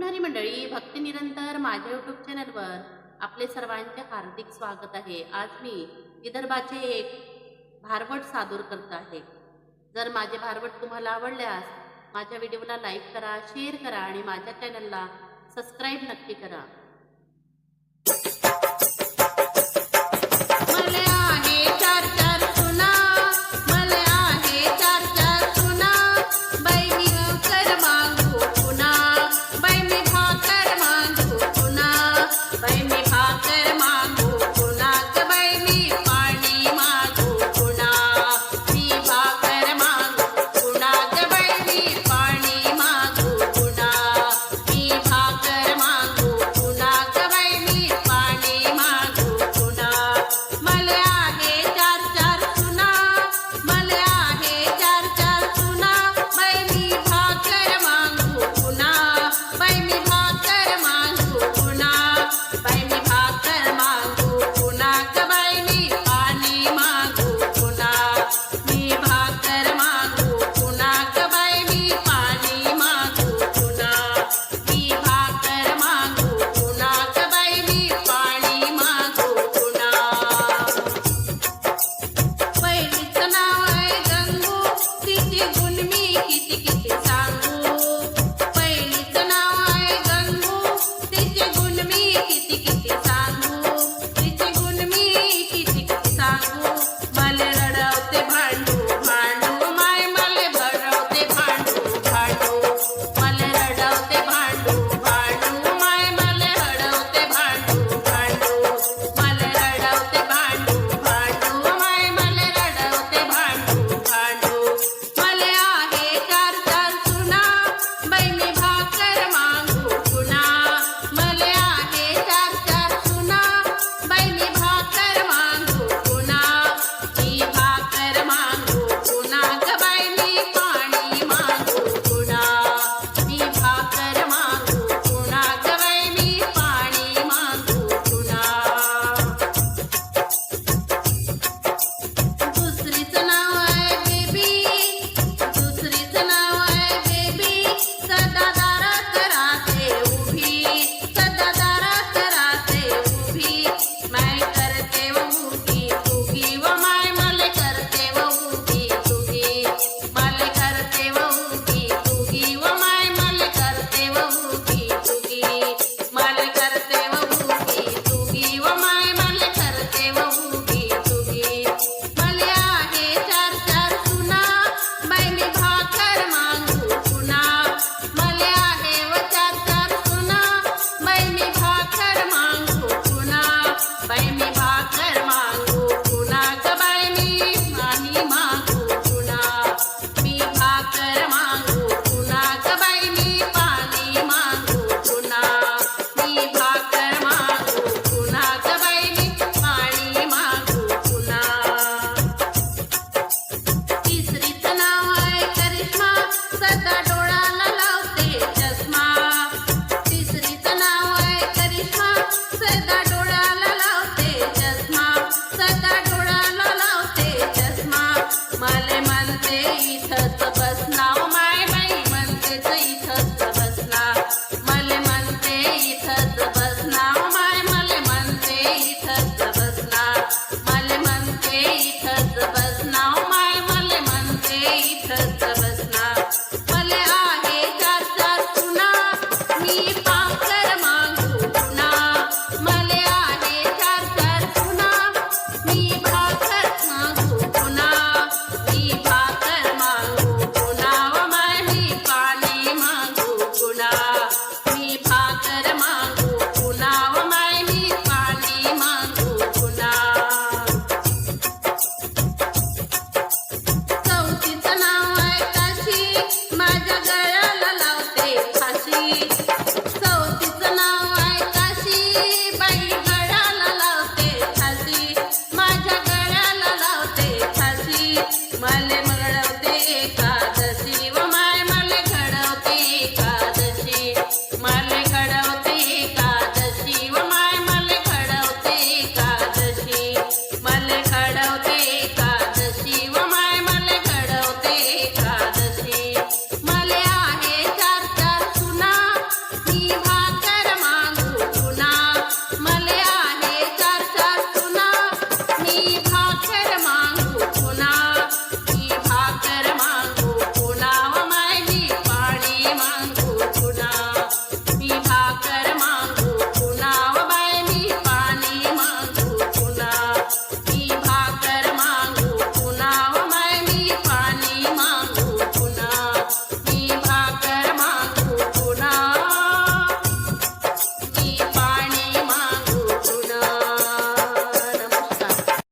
विठ्ठलहरी मंडळी भक्ती निरंतर माझ्या यूट्यूब चॅनलवर आपले सर्वांचे हार्दिक स्वागत आहे. आज मी विदर्भाचे एक भारवट सादर करत आहे. जर माझे भारवट तुम्हाला आवडल्यास माझ्या व्हिडिओला लाईक करा शेअर करा आणि माझ्या चॅनलला सबस्क्राईब नक्की करा.